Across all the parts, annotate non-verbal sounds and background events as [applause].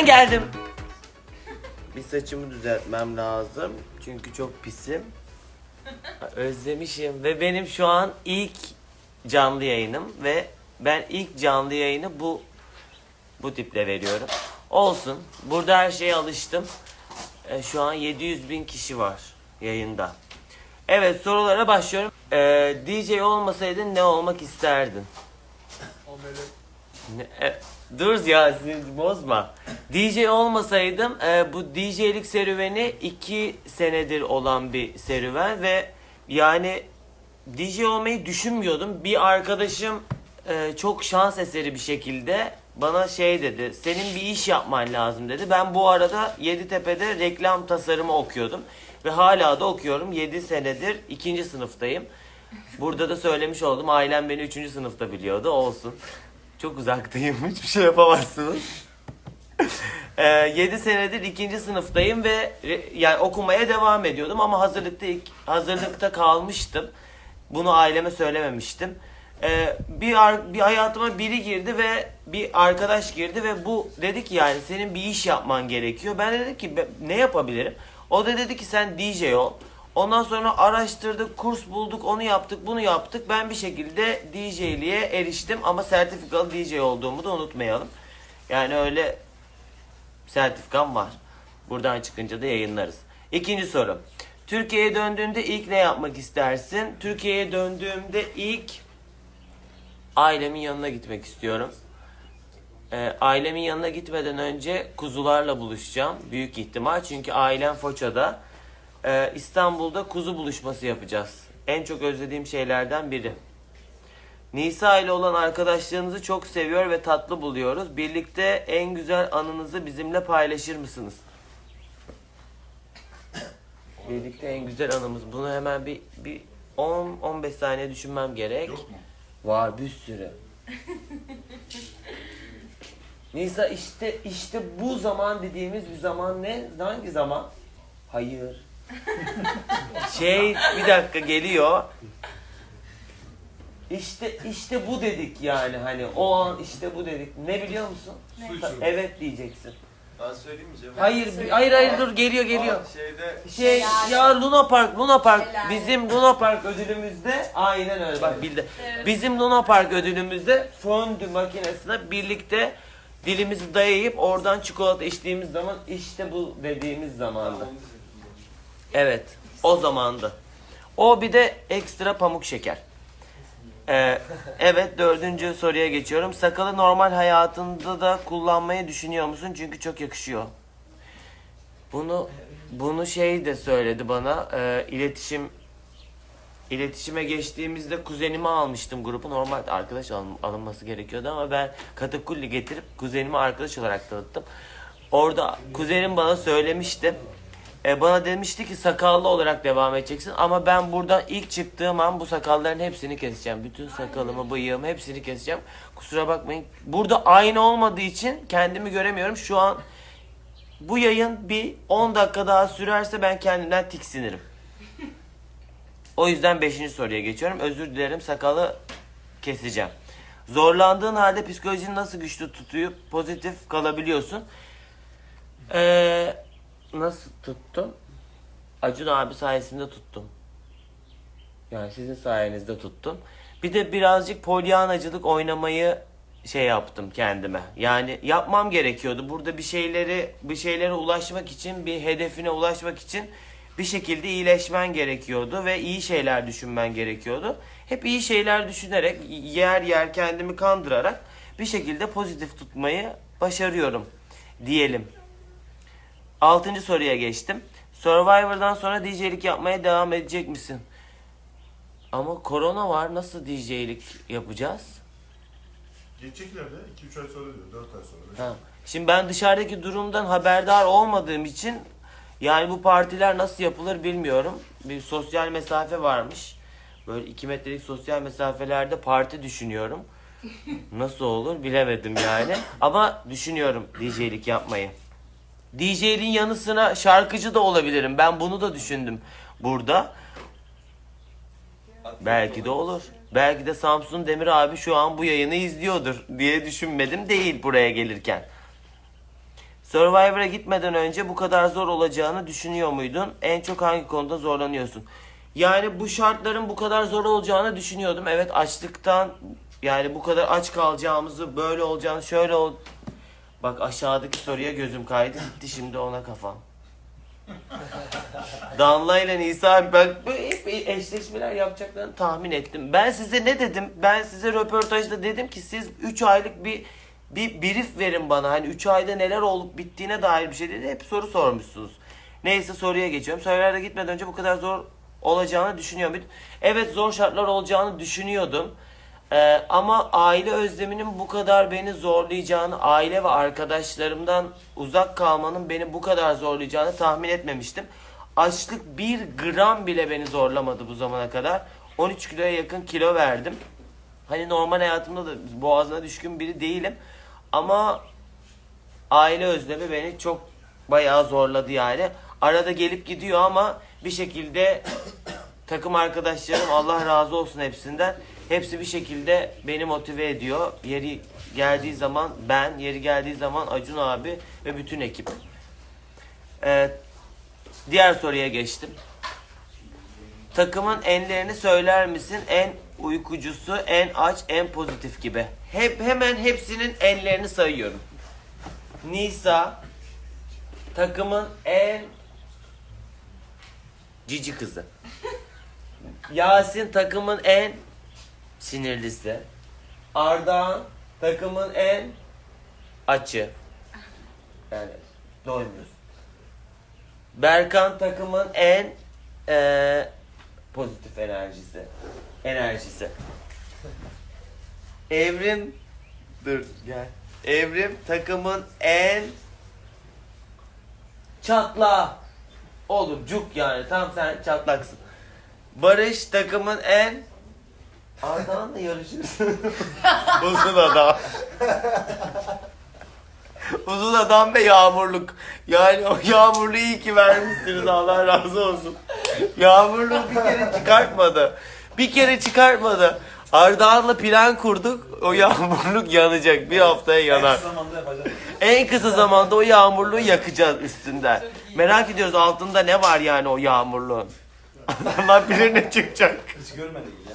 Ben geldim. Bir saçımı düzeltmem lazım. Çünkü çok pisim. Özlemişim ve benim şu an ilk canlı yayınım ve ben ilk canlı yayını bu bu tiple veriyorum. Olsun. Burada her şeye alıştım. E, şu an 700 bin kişi var yayında. Evet sorulara başlıyorum. E, DJ olmasaydın ne olmak isterdin? Ne- e, dur ya siz bozma. DJ olmasaydım e, bu DJ'lik serüveni 2 senedir olan bir serüven ve yani DJ olmayı düşünmüyordum. Bir arkadaşım e, çok şans eseri bir şekilde bana şey dedi. Senin bir iş yapman lazım dedi. Ben bu arada Yeditepe'de reklam tasarımı okuyordum. Ve hala da okuyorum. 7 senedir 2. sınıftayım. Burada da söylemiş oldum. Ailem beni 3. sınıfta biliyordu. Olsun. Çok uzaktayım. [laughs] Hiçbir şey yapamazsınız. 7 senedir ikinci sınıftayım ve yani okumaya devam ediyordum ama hazırlıkta hazırlıkta kalmıştım. Bunu aileme söylememiştim. Ee, bir bir hayatıma biri girdi ve bir arkadaş girdi ve bu dedi ki yani senin bir iş yapman gerekiyor. Ben de dedim ki "Ben ne yapabilirim? O da dedi ki sen DJ ol. Ondan sonra araştırdık, kurs bulduk, onu yaptık, bunu yaptık. Ben bir şekilde DJ'liğe eriştim ama sertifikalı DJ olduğumu da unutmayalım. Yani öyle sertifikam var. Buradan çıkınca da yayınlarız. İkinci soru. Türkiye'ye döndüğünde ilk ne yapmak istersin? Türkiye'ye döndüğümde ilk ailemin yanına gitmek istiyorum. Ee, ailemin yanına gitmeden önce kuzularla buluşacağım. Büyük ihtimal. Çünkü ailem Foça'da. Ee, İstanbul'da kuzu buluşması yapacağız. En çok özlediğim şeylerden biri. Nisa ile olan arkadaşlığınızı çok seviyor ve tatlı buluyoruz. Birlikte en güzel anınızı bizimle paylaşır mısınız? Birlikte en güzel anımız. Bunu hemen bir bir 10 15 saniye düşünmem gerek. Yok mu? Var bir sürü. Nisa işte işte bu zaman dediğimiz bir zaman ne? Hangi zaman? Hayır. [laughs] şey bir dakika geliyor. İşte işte bu dedik yani hani o an işte bu dedik. Ne biliyor musun? Su içiyorum. Evet diyeceksin. Ben söyleyeyim mi Cem? Hayır söyleyeyim. hayır hayır dur geliyor geliyor. Aa, şeyde Şey ya Luna Park, Luna Park Helal. bizim Luna Park ödülümüzde aynen öyle bak bildi. Evet. Bizim Luna Park ödülümüzde fondü makinesine birlikte dilimizi dayayıp oradan çikolata içtiğimiz zaman işte bu dediğimiz zamandı. Evet o zamandı. O bir de ekstra pamuk şeker. Ee, evet dördüncü soruya geçiyorum. Sakalı normal hayatında da kullanmayı düşünüyor musun? Çünkü çok yakışıyor. Bunu bunu şey de söyledi bana. e, iletişim iletişime geçtiğimizde kuzenimi almıştım grubu. Normalde arkadaş alın- alınması gerekiyordu ama ben katakulli getirip kuzenimi arkadaş olarak tanıttım. Orada kuzenim bana söylemişti. E, bana demişti ki sakallı olarak devam edeceksin ama ben buradan ilk çıktığım an bu sakalların hepsini keseceğim. Bütün sakalımı, bıyığımı hepsini keseceğim. Kusura bakmayın. Burada aynı olmadığı için kendimi göremiyorum. Şu an bu yayın bir 10 dakika daha sürerse ben kendimden tiksinirim. O yüzden 5. soruya geçiyorum. Özür dilerim sakalı keseceğim. Zorlandığın halde psikolojini nasıl güçlü tutup pozitif kalabiliyorsun? Ee, nasıl tuttum? Acun abi sayesinde tuttum. Yani sizin sayenizde tuttum. Bir de birazcık polyanacılık oynamayı şey yaptım kendime. Yani yapmam gerekiyordu. Burada bir şeyleri bir şeylere ulaşmak için, bir hedefine ulaşmak için bir şekilde iyileşmen gerekiyordu ve iyi şeyler düşünmen gerekiyordu. Hep iyi şeyler düşünerek, yer yer kendimi kandırarak bir şekilde pozitif tutmayı başarıyorum diyelim. Altıncı soruya geçtim. Survivor'dan sonra DJ'lik yapmaya devam edecek misin? Ama korona var. Nasıl DJ'lik yapacağız? Geçecekler de 2-3 ay sonra diyor, 4 ay sonra. beş ay Ha. Şimdi ben dışarıdaki durumdan haberdar olmadığım için yani bu partiler nasıl yapılır bilmiyorum. Bir sosyal mesafe varmış. Böyle 2 metrelik sosyal mesafelerde parti düşünüyorum. [laughs] Nasıl olur bilemedim yani. Ama düşünüyorum DJ'lik yapmayı. DJ'liğin yanı sıra şarkıcı da olabilirim. Ben bunu da düşündüm burada. Belki de olur. Belki de Samsun Demir abi şu an bu yayını izliyordur diye düşünmedim değil buraya gelirken. Survivor'a gitmeden önce bu kadar zor olacağını düşünüyor muydun? En çok hangi konuda zorlanıyorsun? Yani bu şartların bu kadar zor olacağını düşünüyordum. Evet açlıktan yani bu kadar aç kalacağımızı, böyle olacağını, şöyle ol... Bak aşağıdaki soruya gözüm kaydı. Gitti şimdi ona kafam. Damla ile Nisa bak böyle hep eşleşmeler yapacaklarını tahmin ettim. Ben size ne dedim? Ben size röportajda dedim ki siz 3 aylık bir bir brief verin bana. Hani 3 ayda neler olup bittiğine dair bir şey dedi. Hep soru sormuşsunuz. Neyse soruya geçiyorum. Sorulara gitmeden önce bu kadar zor olacağını düşünüyor muydun? Evet zor şartlar olacağını düşünüyordum. Ee, ama aile özleminin bu kadar beni zorlayacağını, aile ve arkadaşlarımdan uzak kalmanın beni bu kadar zorlayacağını tahmin etmemiştim. Açlık bir gram bile beni zorlamadı bu zamana kadar. 13 kiloya yakın kilo verdim. Hani normal hayatımda da boğazına düşkün biri değilim. Ama aile özlemi beni çok bayağı zorladı yani. Arada gelip gidiyor ama bir şekilde takım arkadaşlarım Allah razı olsun hepsinden. Hepsi bir şekilde beni motive ediyor. Yeri geldiği zaman ben, yeri geldiği zaman Acun abi ve bütün ekip. Ee, diğer soruya geçtim. Takımın enlerini söyler misin? En uykucusu, en aç, en pozitif gibi. Hep hemen hepsinin enlerini sayıyorum. Nisa takımın en cici kızı. Yasin takımın en sinirlisi. Ardahan takımın en açı. Yani doymuyorsun. Berkan takımın en eee, pozitif enerjisi. Enerjisi. Evrim dur gel. Evrim takımın en çatla. Olur cuk yani tam sen çatlaksın. Barış takımın en Ardahan'la yarışırsın. [laughs] Uzun adam. Uzun adam ve yağmurluk. Yani o yağmurluğu iyi ki vermişsiniz Allah razı olsun. Yağmurluğu bir kere çıkartmadı. Bir kere çıkartmadı. Ardahan'la plan kurduk. O yağmurluk yanacak. Bir haftaya yanar. zamanda yapacağım. En kısa zamanda o yağmurluğu yakacağız üstünden. Merak ediyoruz altında ne var yani o yağmurluğun. Allah bilir ne çıkacak. Hiç görmedik.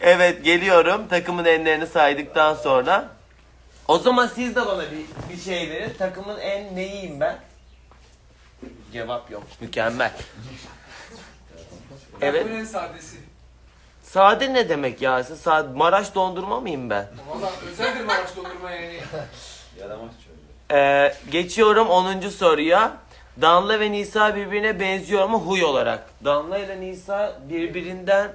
Evet geliyorum. Takımın enlerini saydıktan sonra. O zaman siz de bana bir, bir şey verin. Takımın en neyiyim ben? Cevap yok. Mükemmel. Evet. Takımın en sadesi. Sade ne demek ya? Siz Sade, Maraş dondurma mıyım ben? Valla özeldir Maraş dondurma yani. [laughs] Yaramak çocuğu. Ee, geçiyorum 10. soruya. Danla ve Nisa birbirine benziyor mu huy olarak? Danla ile Nisa birbirinden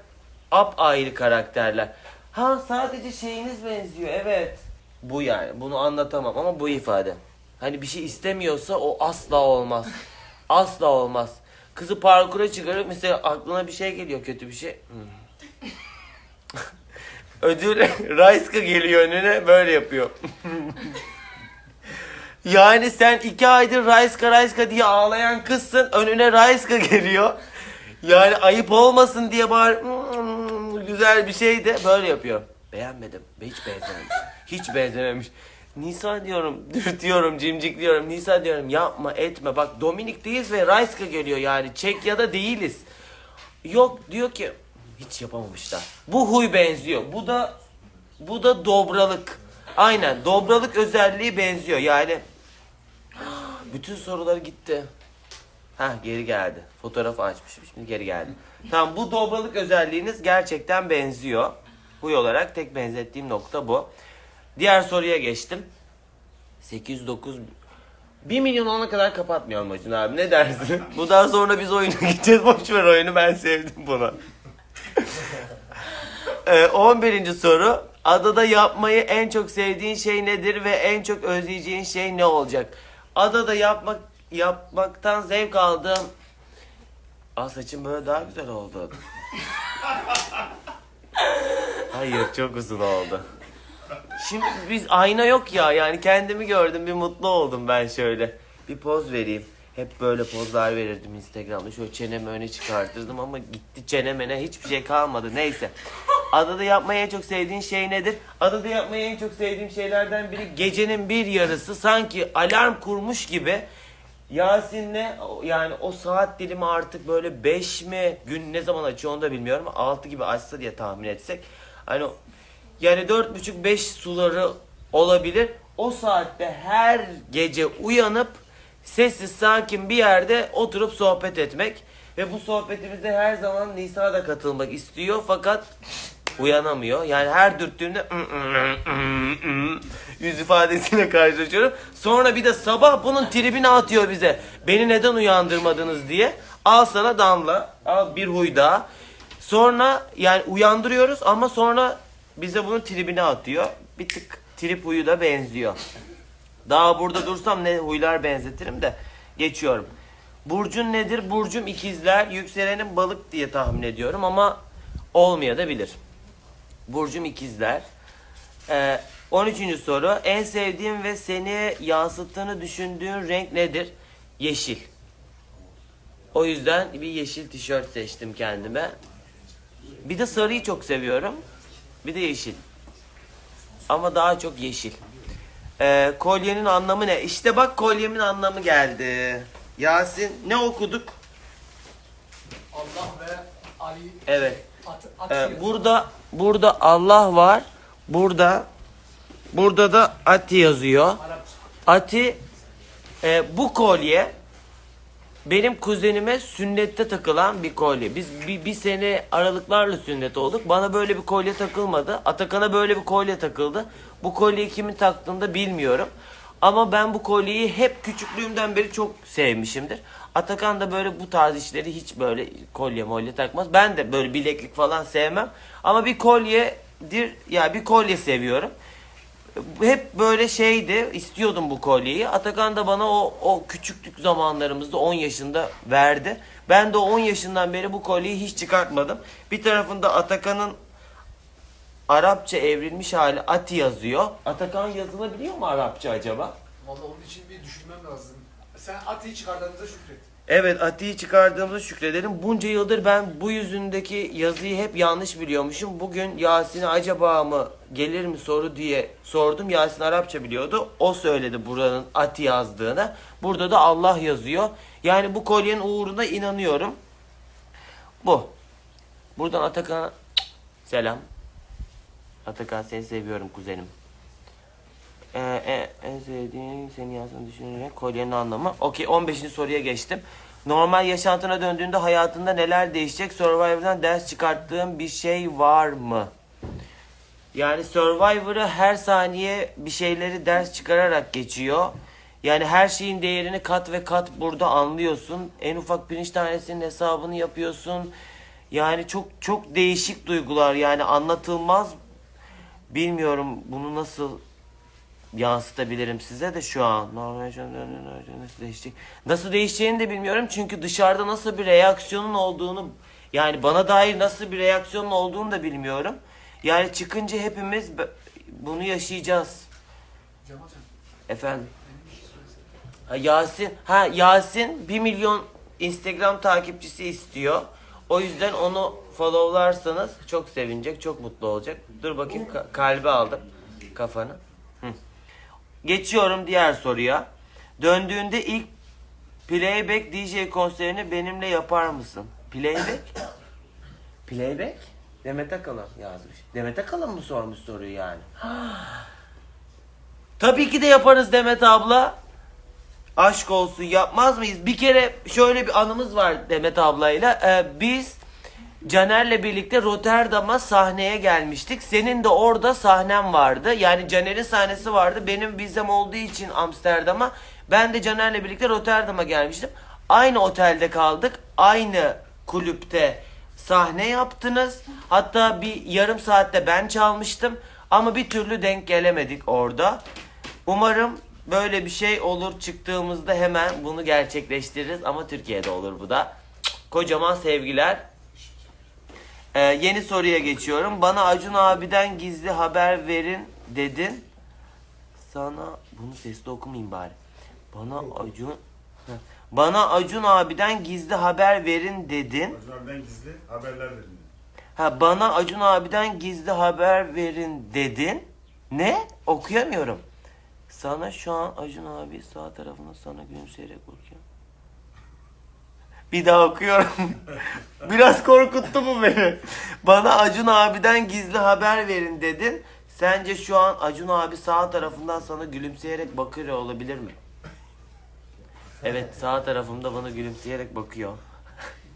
ap ayrı karakterler. Ha sadece şeyiniz benziyor evet. Bu yani bunu anlatamam ama bu ifade. Hani bir şey istemiyorsa o asla olmaz. [laughs] Asla olmaz. Kızı parkura çıkarıp mesela aklına bir şey geliyor kötü bir şey. Hmm. [laughs] Ödül [laughs] Rayska geliyor önüne böyle yapıyor. Yani sen iki aydır Rayska Rayska diye ağlayan kızsın. Önüne Rayska geliyor. Yani ayıp olmasın diye bari "Hmm, güzel bir şey de böyle yapıyor. Beğenmedim. Hiç benzememiş. Hiç benzememiş. Nisa diyorum, [laughs] dürtüyorum, cimcikliyorum. Nisa diyorum yapma etme. Bak Dominik'teyiz ve Rayska geliyor yani. Çekya'da değiliz. Yok diyor ki hiç yapamamışlar. Bu huy benziyor. Bu da bu da dobralık. Aynen dobralık özelliği benziyor. Yani [gasps] bütün soruları gitti. Ha geri geldi. Fotoğrafı açmışım şimdi geri geldi. Tamam bu dobralık özelliğiniz gerçekten benziyor. Huy olarak tek benzettiğim nokta bu. Diğer soruya geçtim. 809 1 milyon olana kadar kapatmayalım Acun abi ne dersin? [laughs] Bundan sonra biz oyuna gideceğiz. Boş ver oyunu ben sevdim bunu. Ee, 11. soru. Adada yapmayı en çok sevdiğin şey nedir ve en çok özleyeceğin şey ne olacak? Adada yapmak yapmaktan zevk aldığım... Aa saçım böyle daha güzel oldu. [laughs] Hayır çok uzun oldu. Şimdi biz ayna yok ya yani kendimi gördüm bir mutlu oldum ben şöyle. Bir poz vereyim. Hep böyle pozlar verirdim Instagram'da. Şöyle çenemi öne çıkartırdım ama gitti çenemene hiçbir şey kalmadı. Neyse. Adada yapmayı en çok sevdiğin şey nedir? Adada yapmayı en çok sevdiğim şeylerden biri gecenin bir yarısı sanki alarm kurmuş gibi Yasin'le yani o saat dilimi artık böyle 5 mi gün ne zaman açıyor onu da bilmiyorum. 6 gibi açsa diye tahmin etsek. Hani yani 4.30-5 suları olabilir. O saatte her gece uyanıp sessiz sakin bir yerde oturup sohbet etmek. Ve bu sohbetimizde her zaman Nisa da katılmak istiyor fakat uyanamıyor. Yani her dürttüğümde yüz ifadesiyle karşılaşıyorum. Sonra bir de sabah bunun tribini atıyor bize. Beni neden uyandırmadınız diye. Al sana damla. Al bir huy daha. Sonra yani uyandırıyoruz ama sonra bize bunun tribini atıyor. Bir tık trip huyu da benziyor. Daha burada dursam ne huylar benzetirim de geçiyorum. Burcun nedir? Burcum ikizler. Yükselenin balık diye tahmin ediyorum ama olmaya da bilir. Burcum ikizler. Ee, 13. soru. En sevdiğin ve seni yansıttığını düşündüğün renk nedir? Yeşil. O yüzden bir yeşil tişört seçtim kendime. Bir de sarıyı çok seviyorum. Bir de yeşil. Ama daha çok yeşil. Ee, kolyenin anlamı ne? İşte bak kolyemin anlamı geldi. Yasin ne okuduk? Allah ve Ali Evet. at, at Ee, burada burada Allah var. Burada burada da Ati yazıyor. Ati e, bu kolye benim kuzenime sünnette takılan bir kolye. Biz bir, bir sene aralıklarla sünnet olduk. Bana böyle bir kolye takılmadı. Atakan'a böyle bir kolye takıldı. Bu kolyeyi kimin taktığını da bilmiyorum. Ama ben bu kolyeyi hep küçüklüğümden beri çok sevmişimdir. Atakan da böyle bu tarz işleri hiç böyle kolye molye takmaz. Ben de böyle bileklik falan sevmem. Ama bir kolyedir ya bir kolye seviyorum hep böyle şeydi istiyordum bu kolyeyi. Atakan da bana o, o küçüklük zamanlarımızda 10 yaşında verdi. Ben de o 10 yaşından beri bu kolyeyi hiç çıkartmadım. Bir tarafında Atakan'ın Arapça evrilmiş hali Ati yazıyor. Atakan yazılabiliyor mu Arapça acaba? Vallahi onun için bir düşünmem lazım. Sen atıyı çıkardığınızda şükret. Evet Ati'yi çıkardığımızda şükredelim. Bunca yıldır ben bu yüzündeki yazıyı hep yanlış biliyormuşum. Bugün Yasin'e acaba mı gelir mi soru diye sordum. Yasin Arapça biliyordu. O söyledi buranın Ati yazdığını. Burada da Allah yazıyor. Yani bu kolyenin uğruna inanıyorum. Bu. Buradan Atakan'a selam. Atakan seni seviyorum kuzenim. Ee, e- en sevdiğin seni yazdığını düşünerek kolyenin anlamı. Okey 15. soruya geçtim. Normal yaşantına döndüğünde hayatında neler değişecek? Survivor'dan ders çıkarttığın bir şey var mı? Yani Survivor'ı her saniye bir şeyleri ders çıkararak geçiyor. Yani her şeyin değerini kat ve kat burada anlıyorsun. En ufak pirinç tanesinin hesabını yapıyorsun. Yani çok çok değişik duygular yani anlatılmaz. Bilmiyorum bunu nasıl yansıtabilirim size de şu an. Nasıl değişecek? Nasıl değişeceğini de bilmiyorum çünkü dışarıda nasıl bir reaksiyonun olduğunu yani bana dair nasıl bir reaksiyonun olduğunu da bilmiyorum. Yani çıkınca hepimiz bunu yaşayacağız. Efendim. Ha, Yasin, ha Yasin 1 milyon Instagram takipçisi istiyor. O yüzden onu followlarsanız çok sevinecek, çok mutlu olacak. Dur bakayım ka- kalbi aldım kafanı. Hı. Geçiyorum diğer soruya. Döndüğünde ilk playback DJ konserini benimle yapar mısın? Playback? Playback? Demet Akalın yazmış. Demet Akalın mı sormuş soruyu yani? [gasps] Tabii ki de yaparız Demet abla. Aşk olsun yapmaz mıyız? Bir kere şöyle bir anımız var Demet ablayla. Ee, biz Caner'le birlikte Rotterdam'a sahneye gelmiştik. Senin de orada sahnen vardı. Yani Caner'in sahnesi vardı. Benim vizem olduğu için Amsterdam'a. Ben de Caner'le birlikte Rotterdam'a gelmiştim. Aynı otelde kaldık. Aynı kulüpte sahne yaptınız. Hatta bir yarım saatte ben çalmıştım. Ama bir türlü denk gelemedik orada. Umarım böyle bir şey olur çıktığımızda hemen bunu gerçekleştiririz ama Türkiye'de olur bu da. Kocaman sevgiler. Ee, yeni soruya geçiyorum. Bana Acun abiden gizli haber verin dedin. Sana bunu sesli okumayayım bari. Bana Acun Heh. Bana Acun abiden gizli haber verin dedin. Hocam ben gizli haberler verin. Ha bana Acun abiden gizli haber verin dedin. Ne? Okuyamıyorum. Sana şu an Acun abi sağ tarafında sana gülümseyerek bakıyor. Bir daha okuyorum. [laughs] Biraz korkuttu bu beni. Bana Acun abiden gizli haber verin dedin. Sence şu an Acun abi sağ tarafından sana gülümseyerek bakıyor olabilir mi? Evet sağ tarafımda bana gülümseyerek bakıyor.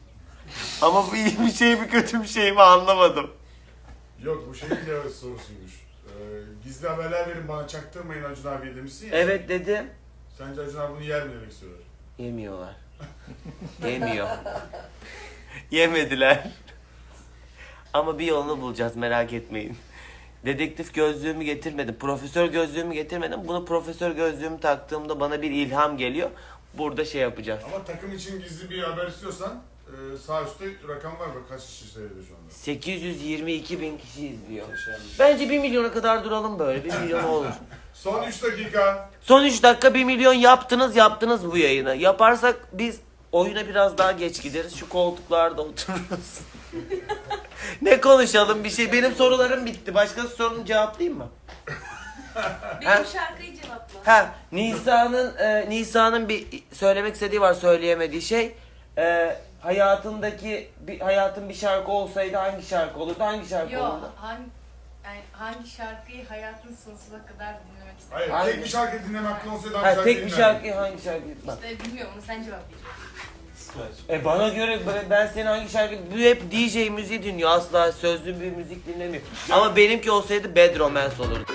[laughs] Ama bu iyi bir şey mi kötü bir şey mi anlamadım. Yok bu şey bir sorusuymuş. Ee, gizli haberler verin bana çaktırmayın Acun abiye demişsin ya. Evet dedim. Sence Acun abi bunu yer mi demek istiyorlar? Yemiyorlar. Yemiyor. Yemediler. Ama bir yolunu bulacağız merak etmeyin. Dedektif gözlüğümü getirmedim. Profesör gözlüğümü getirmedim. Bunu profesör gözlüğümü taktığımda bana bir ilham geliyor. Burada şey yapacağız. Ama takım için gizli bir haber istiyorsan e, sağ üstte rakam var bak kaç kişi seyrediyor şu anda. 822 bin kişi izliyor. Bence 1 milyona kadar duralım böyle. 1 milyon [laughs] olur. Son 3 dakika. Son 3 dakika 1 milyon yaptınız yaptınız bu yayını. Yaparsak biz oyuna biraz daha geç gideriz. Şu koltuklarda otururuz. [laughs] ne konuşalım bir şey. Benim sorularım bitti. Başka sorunu cevaplayayım mı? Benim şarkıyı cevapla. Ha, Nisa'nın e, Nisa'nın bir söylemek istediği var söyleyemediği şey. E, hayatındaki bir hayatın bir şarkı olsaydı hangi şarkı olurdu? Hangi şarkı Yok, olurdu? hangi, yani hangi şarkıyı hayatın sonsuza kadar dinlemek istersin? Hayır Hangi? tek bir şarkı dinleme hakkın olsaydı hangi Ha, şarkıyı tek bir dinlerdin? şarkı hangi şarkı? Bak. İşte bilmiyorum onu sen cevaplayacaksın. Scratch. E bana göre ben- ben senin hangi şarkı bu hep DJ müziği dinliyor asla sözlü bir müzik dinlemiyor. Ama benimki olsaydı Bad Romance olurdu.